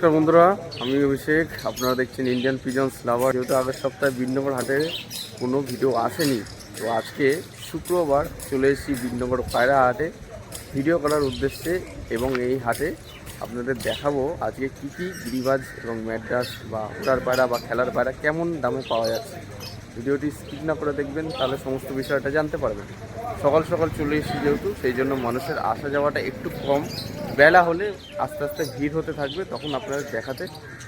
নমস্কার বন্ধুরা, আমি অভিষেক। আপনারা দেখছেন ইন্ডিয়ান পিজন্স লাভার যেহেতু আগের সপ্তাহে বিনগর হাটে কোনো ভিডিও আসেনি, তো আজকে শুক্রবার চলে এসেছি বিনগর পায়রা হাটে। ভিডিও করার উদ্দেশ্যে এবং এই হাটে আপনাদের দেখাবো আজকে কী কী গিরিবাজ এবং ম্যাড্রাস বা ওটার পায়রা বা খেলার পায়রা কেমন দামে পাওয়া যাচ্ছে। ভিডিওটি স্কিপ না করে দেখবেন, তাহলে সমস্ত বিষয়টা জানতে পারবেন। সকাল সকাল চলে এসেছি যেহেতু, সেই জন্য মানুষের আসা যাওয়াটা একটু কম। বেলা হলে আস্তে আস্তে ভিড় হতে থাকবে, তখন আপনাদের দেখাতে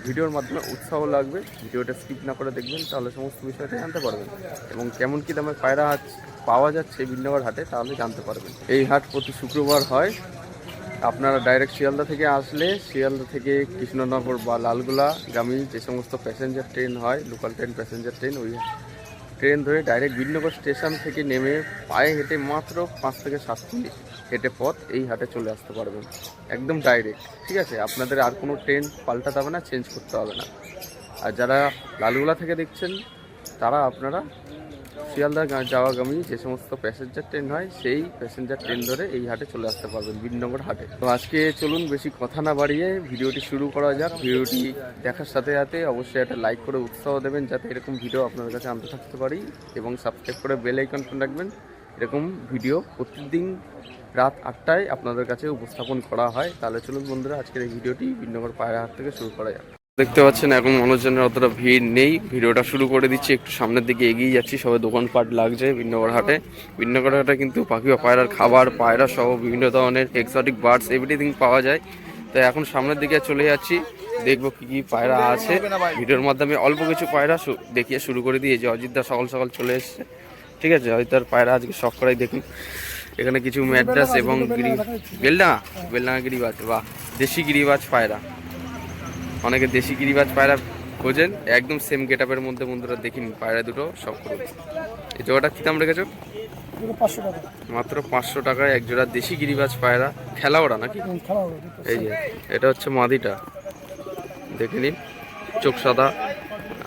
ভিডিওর মাধ্যমে উৎসাহ লাগবে। ভিডিওটা স্কিপ না করে দেখবেন, তাহলে সমস্ত বিষয়টা জানতে পারবেন। এবং কেমন কী দামে পায়রা হাট পাওয়া যাচ্ছে বিন্নগর হাটে, তাহলে জানতে পারবেন। এই হাট প্রতি শুক্রবার হয়। আপনারা ডাইরেক্ট শিয়ালদা থেকে আসলে, শিয়ালদা থেকে কৃষ্ণনগর বা লালগোলা, গামী যে সমস্ত প্যাসেঞ্জার ট্রেন হয় লোকাল ট্রেন প্যাসেঞ্জার ট্রেন ওই ট্রেন ধরে ডাইরেক্ট বিনগর স্টেশন থেকে নেমে পায়ে হেঁটে মাত্র পাঁচ থেকে সাত মিনিট হেঁটে পথ এই হাটে চলে আসতে পারবেন। একদম ডাইরেক্ট, ঠিক আছে? আপনাদের আর কোনো ট্রেন পাল্টাতে হবে না, চেঞ্জ করতে হবে না। আর যারা লালগোলা থেকে দেখছেন, তারা আপনারা শিয়ালদা যাওয়াগামী যে সমস্ত প্যাসেঞ্জার ট্রেন হয়, সেই প্যাসেঞ্জার ট্রেন ধরে এই হাটে চলে আসতে পারবেন বিনগর হাটে। তো আজকে চলুন বেশি কথা না বাড়িয়ে ভিডিওটি শুরু করা যাক। ভিডিওটি দেখার সাথে সাথে অবশ্যই একটা লাইক করে উৎসাহ দেবেন, যাতে এরকম ভিডিও আপনাদের কাছে আনতে থাকতে পারি এবং সাবস্ক্রাইব করে বেল আইকন রাখবেন। এরকম ভিডিও প্রতিদিন রাত আটটায় আপনাদের কাছে উপস্থাপন করা হয়। তাহলে চলুন বন্ধুরা, আজকের এই ভিডিওটি বিনগর পায়রা হাট থেকে শুরু করা যাক। দেখতে পাচ্ছেন, এখন মানুষজনের অতটা ভিড় নেই। ভিডিওটা শুরু করে দিচ্ছি, একটু সামনের দিকে এগিয়ে যাচ্ছি। সবাই দোকানপাট লাগছে বিন্নগর হাটে বিন্নগর হাটে কিন্তু পাখি বা পায়রার খাবার, পায়রা সহ বিভিন্ন ধরনের এক্সোটিক বার্ডস এভরিথিং পাওয়া যায়। তো এখন সামনের দিকে চলে যাচ্ছি, দেখব কি কি পায়রা আছে। ভিডিওর মাধ্যমে অল্প কিছু পায়রা দেখিয়ে শুরু করে দিয়ে যে অযোধ্যা সকাল সকাল চলে এসছে। ঠিক আছে অযোধ্যার পায়রা আজকে শখ করাই দেখুন। এখানে কিছু ম্যাড্রাস এবং গিরি বেলডাঙা? বেলডাঙা গিরিবাজ বা দেশি গিরিবাজ পায়রা। অনেকে দেশি গিরিবাজ পায়রা খোঁজেন একদম সেম গেট আপের মধ্যে বন্ধুরা দেখিন পায়রা দুটো সব করে এই জোড়াটা কী দাম রেখেছো? মাত্র পাঁচশো টাকায় এক জোড়া দেশি গিরিবাজ পায়রা। খেলা ওরা নাকি। এই যে এটা হচ্ছে মাদিটা। দেখে নিন চোখ সাদা।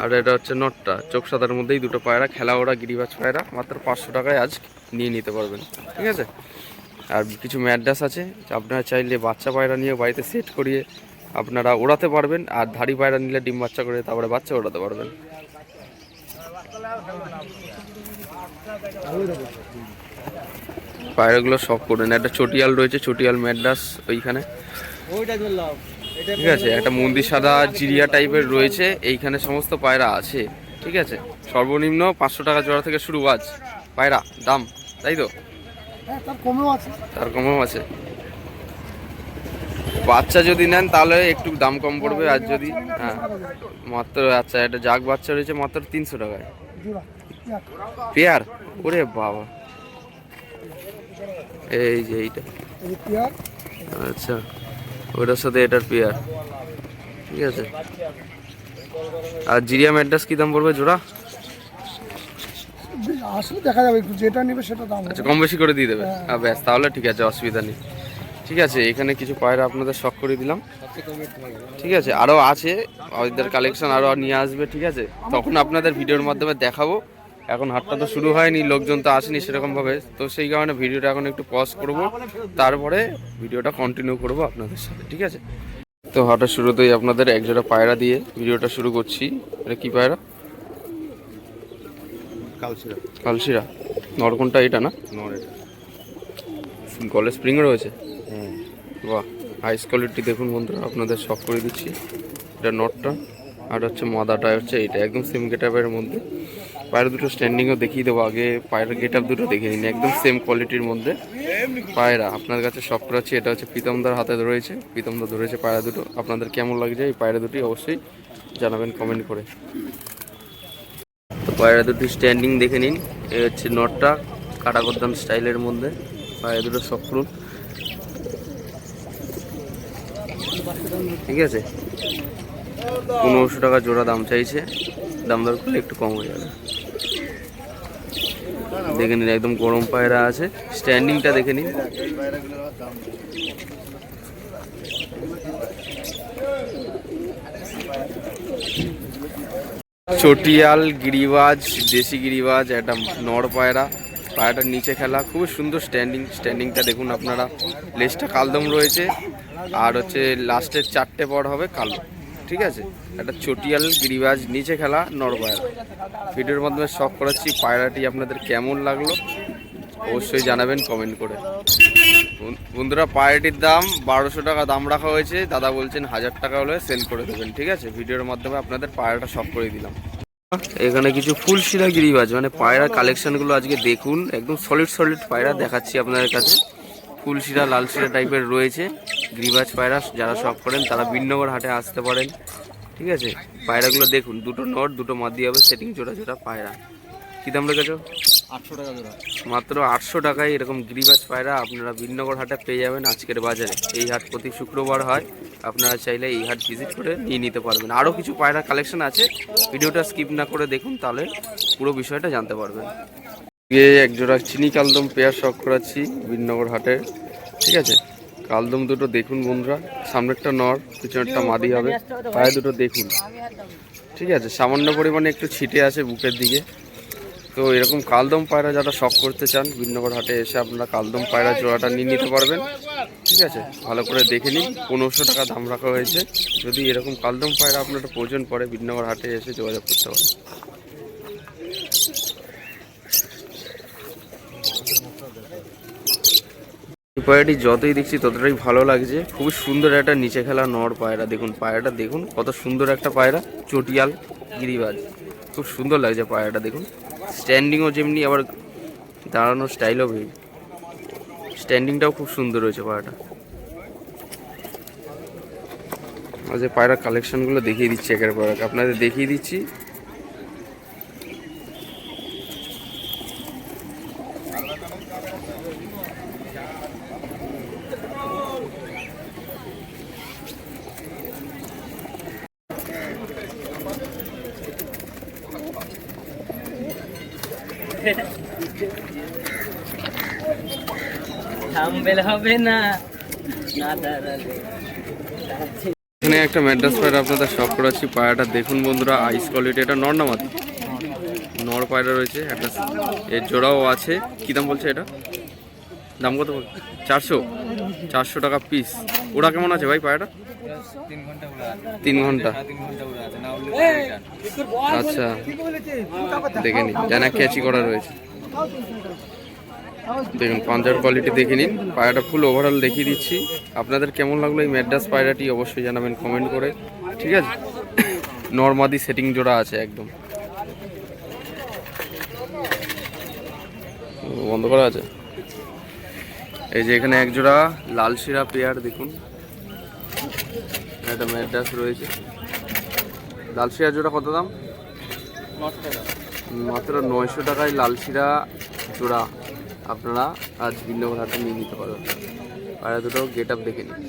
আর এটা হচ্ছে নটটা। চোখ সাদার মধ্যেই দুটো পায়রা খেলা ওরা গিরিবাজ পায়রা। মাত্র পাঁচশো টাকায় আজ নিয়ে নিতে পারবেন ঠিক আছে? আর কিছু ম্যাড্রাস আছে আপনারা চাইলে বাচ্চা পায়রা নিয়ে বাড়িতে সেট করিয়ে আপনারা ওড়াতে পারবেন আর ধাড়ি পায়রা নিলে ডিম বাচ্চা করে তারপরে বাচ্চা ওড়াতে পারবেন। পায়রাগুলো সব করেন একটা চটিয়াল রয়েছে চটিয়াল ম্যাড্রাস ওইখানে। ঠিক আছে একটা মন্দির সাদা জিরিয়া টাইপের রয়েছে এইখানে সমস্ত পায়রা আছে। ঠিক আছে সর্বনিম্ন পাঁচশো টাকা জোড়া থেকে শুরু আজ। পায়রা দাম তাই তো? হ্যাঁ তার কমেও আছে। তার কমও আছে। বাচ্চা যদি নেন তাহলে একটু দাম কম পড়বে আর যদি হ্যাঁ। মাত্র আচ্ছা একটা জাগ বাচ্চা রয়েছে মাত্র তিনশো টাকায়। পেয়ার? ওরে বাবা। এই যে এইটা। আচ্ছা ওটার সাথে এটার পেয়ার। ঠিক আছে। আর জিরিয়া ম্যাড্রাস কি দাম পড়বে জোড়া? আসলে দেখা যাবে যেটা নেবে সেটা দাম আচ্ছা কম বেশি করে দিয়ে দেবে। হ্যাঁ। ব্যাস তাহলে ঠিক আছে অসুবিধা নেই। ঠিক আছে এখানে কিছু পায়রা আপনাদের শখ করে দিলাম। ঠিক আছে আরও আছে ওদের কালেকশন আরও নিয়ে আসবে ঠিক আছে? তখন আপনাদের ভিডিওর মাধ্যমে দেখাবো। এখন হাটটা তো শুরু হয়নি লোকজন তো আসেনি সেরকমভাবে তো সেই কারণে ভিডিওটা এখন একটু পজ করব। তারপরে ভিডিওটা কন্টিনিউ করব আপনাদের সাথে ঠিক আছে? তো হাটের শুরুতেই আপনাদের একজোড়া পায়রা দিয়ে ভিডিওটা শুরু করছি। এটা কি পায়রা? কালচিরা কালশিরা। নরকনটা এটা না? নর এটা। গলে স্প্রিং রয়েছে? বাহ হাইস কোয়ালিটি দেখুন বন্ধুরা আপনাদের শখ করে দিচ্ছি। এটা নটটা আর হচ্ছে মাদাটা হচ্ছে এটা একদম সেম গেট আপের মধ্যে। পায়ের দুটো স্ট্যান্ডিংও দেখিয়ে দেবো আগে পায়ের গেট আপ দুটো দেখিয়ে নিন একদম সেম কোয়ালিটির মধ্যে। পায়রা আপনার কাছে শখ করাচ্ছি এটা হচ্ছে প্রীতমদার হাতে রয়েছে প্রীতমদা ধরেছে পায়রা দুটো। আপনাদের কেমন লাগছে এই পায়রা দুটি অবশ্যই জানাবেন কমেন্ট করে। তো পায়রা দুটি স্ট্যান্ডিং দেখে নিন এই হচ্ছে নটটা কাটাগদ্দাম স্টাইলের মধ্যে। পায়রা দুটো শখ করুন ঠিক আছে? পনেরোশো টাকা জোড়া দাম চাইছে। দাম দর করলে একটু কম হয়ে যাবে। দেখে নিন, একদম গরম পায়রা আছে। স্ট্যান্ডিংটা দেখে নিন। চটিয়াল, গিরিবাজ, দেশি গিরিবাজ, একটা নর পায়রা। পায়রাটার নিচে খেলা, খুবই সুন্দর স্ট্যান্ডিং স্ট্যান্ডিংটা দেখুন আপনারা। লেজটা কালদম রয়েছে, আর হচ্ছে লাস্টের চারটে পর হবে কালো ঠিক আছে? একটা চটিয়াল গিরিবাজ, নিচে খেলা নরপায়রা ভিডিওর মাধ্যমে শখ করাচ্ছি, পায়রাটি আপনাদের কেমন লাগল? অবশ্যই জানাবেন কমেন্ট করে। বন্ধুরা, পায়রাটির দাম বারোশো টাকা দাম রাখা হয়েছে। দাদা বলছেন হাজার টাকা হলে সেল করে দেবেন, ঠিক আছে? ভিডিওর মাধ্যমে আপনাদের পায়রাটা শখ করে দিলাম। এখানে কিছু ফুল শিরা গিরিবাজ মানে পায়রা কালেকশনগুলো আজকে দেখুন। একদম সলিড সলিড পায়রা দেখাচ্ছি আপনাদের কাছে। ফুলশিরা লালশিরা লাল শিরা টাইপের রয়েছে। গিরিবাজ পায়রা, যারা শখ করেন, তারা বিনগর হাটে আসতে পারেন। ঠিক আছে? পায়রাগুলো দেখুন, দুটো নট, দুটো মাদি হবে, সেটিং জোড়া জোড়া পায়রা। কী দাম রেখেছো? মাত্র আটশো টাকায় এরকম গিরিবাজ পায়রা আপনারা বিনগর হাটে পেয়ে যাবেন আজকের বাজারে। এই হাট প্রতি শুক্রবার হয়, আপনারা চাইলে এই হাট ভিজিট করে নিয়ে নিতে পারবেন। আরও কিছু পায়রা কালেকশন আছে, ভিডিওটা স্কিপ না করে দেখুন, তাহলে পুরো বিষয়টা জানতে পারবেন। গিয়ে এক জোড়া চিনি কালদম পেয়ার শখ করাচ্ছি বিনগর হাটে, ঠিক আছে? কালদম দুটো দেখুন বন্ধুরা, সামনেরটা নর, পিছনেরটা মাদি হবে, পায়ে দুটো দেখুন, ঠিক আছে? সামান্য পরিমাণে একটু ছিটে আছে বুকের দিকে। তো এরকম কালদম পায়রা যারা শখ করতে চান বিনগর হাটে এসে আপনারা কালদম পায়রা জোড়াটা নিয়ে নিতে পারবেন। ঠিক আছে? ভালো করে দেখে নিন, পনেরোশো টাকা দাম রাখা হয়েছে। যদি এরকম কালদম পায়রা আপনার প্রয়োজন পড়ে বিনগর হাটে এসে যোগাযোগ করতে পারেন। পায়রাটি যতই দেখছি, ততটাই ভালো লাগছে। খুবই সুন্দর একটা নিচে খেলা নর পায়রা। দেখুন, পায়রাটা দেখুন, কত সুন্দর একটা পায়রা। চটিয়াল, গিরিবাজ। খুব সুন্দর লাগছে পায়রাটা, দেখুন। স্ট্যান্ডিংও যেমনি আবার দাঁড়ানোর স্টাইলও ভেরি। স্ট্যান্ডিংটাও খুব সুন্দর হয়েছে পায়রাটা আজ পায়রা কালেকশনগুলো দেখিয়ে দিচ্ছি একের পর এক। আপনাদের দেখিয়ে দিচ্ছি। এখানে একটা ম্যাড্রাস পায়রা আপনাদের শখ করাচ্ছি। পায়রাটা দেখুন বন্ধুরা আইস কোয়ালিটি এটা নর না নর পায়রা রয়েছে, একটা এর জোড়াও আছে। কী দাম বলছে এটা? দাম কত বল? চারশো? চারশো টাকা পিস ওরা কেমন আছে ভাই পায়রাটা? তিন ঘণ্টা। আচ্ছা দেখে নিন, জানা ক্যাচি করা রয়েছে। দেখুন, পাঞ্জার কোয়ালিটি দেখে নিন পায়রাটা ফুল ওভারঅল দেখিয়ে দিচ্ছি। আপনাদের কেমন লাগল এই ম্যাড্রাস পায়রাটি অবশ্যই জানাবেন কমেন্ট করে, ঠিক আছে? নর্মাদি সেটিং জোড়া আছে একদম। বন্ধ করা আছে? এই যে এখানে এক জোড়া, লাল শিরা পেয়ার, দেখুন। একটা ম্যাড্রাস রয়েছে। লাল শিরা জোড়া কত দাম? মাত্র নয়শো টাকায় লালশিরা জোড়া আপনারা আজ বিন্নগর হাতে নিয়ে নিতে পারবেন। পায়রা দুটো গেট আপ দেখে নিন।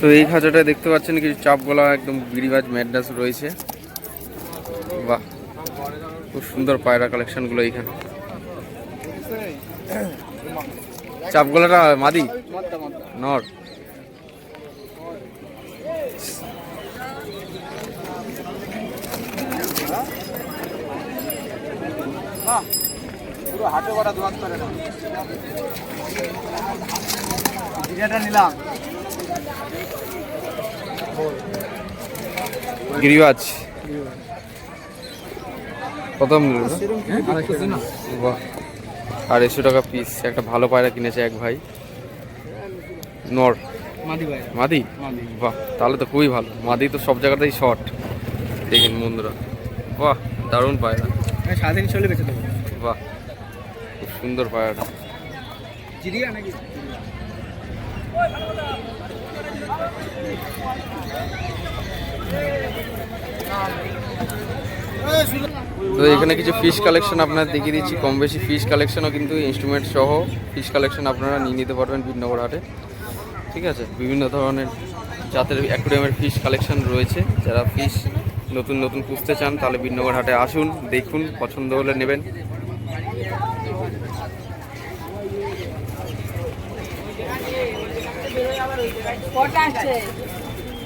তো এই খাঁচাটা দেখতে পাচ্ছেন কিছু চাপ গলা একদম গিরিবাজ ম্যাড্রাস রয়েছে। বাহ। খুব সুন্দর পায়রা কালেকশনগুলো এইখানে। চাপ গলাটা মাদি? নর। গিরিবাজ। কত আড়াইশো টাকা পিস একটা ভালো পায়রা কিনেছে এক ভাই। নর। মাদি বাহ তাহলে তো খুবই ভালো। মাদি তো সব জায়গাতেই শর্ট দেখুন বন্ধুরা। বাহ দারুণ পায়রা। সারাদিন চলে বেঁচে দেবো বাহ খুব সুন্দর পায়রাটা। জিরিয়া নাকি? তো এখানে কিছু ফিশ কালেকশন আপনার দেখিয়ে দিচ্ছি। কম বেশি ফিশ কালেকশনও কিন্তু ইনস্ট্রুমেন্ট সহ ফিশ কালেকশন আপনারা নিয়ে নিতে পারবেন বিনগর হাটে। ঠিক আছে? বিভিন্ন ধরনের জাতের অ্যাকুরিয়ামের ফিশ কালেকশন রয়েছে। যারা ফিশ নতুন নতুন পুষতে চান তাহলে বিনগর হাটে আসুন দেখুন পছন্দ হলে নেবেন।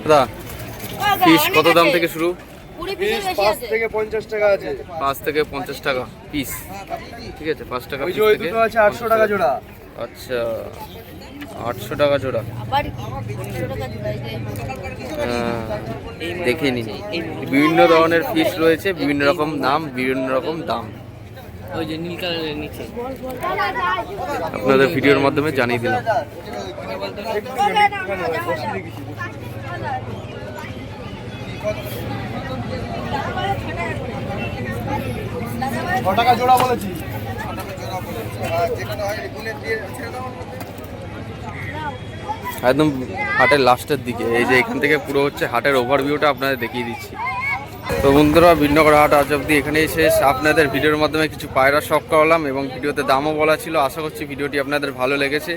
দাদা ফিশ কত দাম থেকে শুরু? পিসের থেকে পঞ্চাশ টাকা আছে পাঁচ থেকে পঞ্চাশ টাকা পিস ঠিক আছে পাঁচ টাকা ওই দুটো আছে আটশো টাকা জোড়া আচ্ছা আটশো টাকা জোড়া হ্যাঁ, দেখে নিন বিভিন্ন ধরনের ফিশ রয়েছে বিভিন্ন রকম নাম বিভিন্ন রকম দাম ওই যে নীল কালারের নিচে আপনাদের ভিডিওর মাধ্যমে জানিয়ে দিলাম টাকা জোড়া বলেছি। একদম হাটের লাস্টের দিকে, এই যে এখান থেকে পুরো হচ্ছে হাটের ওভারভিউটা আপনাদের দেখিয়ে দিচ্ছি। তো বন্ধুরা ভিন্নগর হাট আজ অব্দি এখানেই শেষ। আপনাদের ভিডিওর মাধ্যমে কিছু পায়রা শখ করালাম এবং ভিডিওতে দামও বলা ছিল। আশা করছি ভিডিওটি আপনাদের ভালো লেগেছে।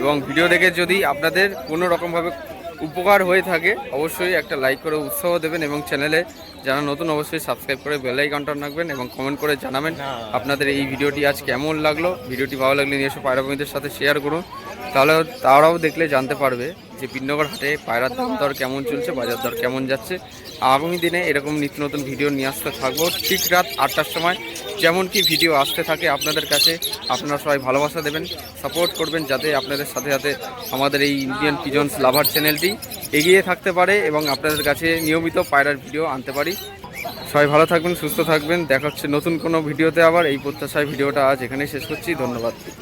এবং ভিডিও দেখে যদি আপনাদের কোনো রকমভাবে উপকার হয়ে থাকে অবশ্যই একটা লাইক করে উৎসাহ দেবেন এবং চ্যানেলে যারা নতুন অবশ্যই সাবস্ক্রাইব করে বেল আইকনটা রাখবেন এবং কমেন্ট করে জানাবেন আপনাদের এই ভিডিওটি আজ কেমন লাগল। ভিডিওটি ভালো লাগলে নিজস্ব পায়রা বন্ধুদের সাথে শেয়ার করুন। তাহলে তারাও দেখলে জানতে পারবে। যে বিন্নগর হাটে পায়রার দাম দর কেমন চলছে, বাজার দর কেমন যাচ্ছে, আগামী দিনে এরকম নিত্য নতুন ভিডিও নিয়ে আসতে থাকব ঠিক রাত আটটার সময়। যেমন কি ভিডিও আসতে থাকে আপনাদের কাছে, আপনারা সবাই ভালোবাসা দেবেন সাপোর্ট করবেন যাতে আপনাদের সাথে সাথে আমাদের এই ইন্ডিয়ান পিজন্স লাভার চ্যানেলটি এগিয়ে থাকতে পারে এবং আপনাদের কাছে নিয়মিত পায়রার ভিডিও আনতে পারি। সবাই ভালো থাকবেন, সুস্থ থাকবেন, দেখা হচ্ছে নতুন কোনো ভিডিওতে আবার। এই প্রত্যাশায় ভিডিওটা আজ এখানেই শেষ করছি, ধন্যবাদ।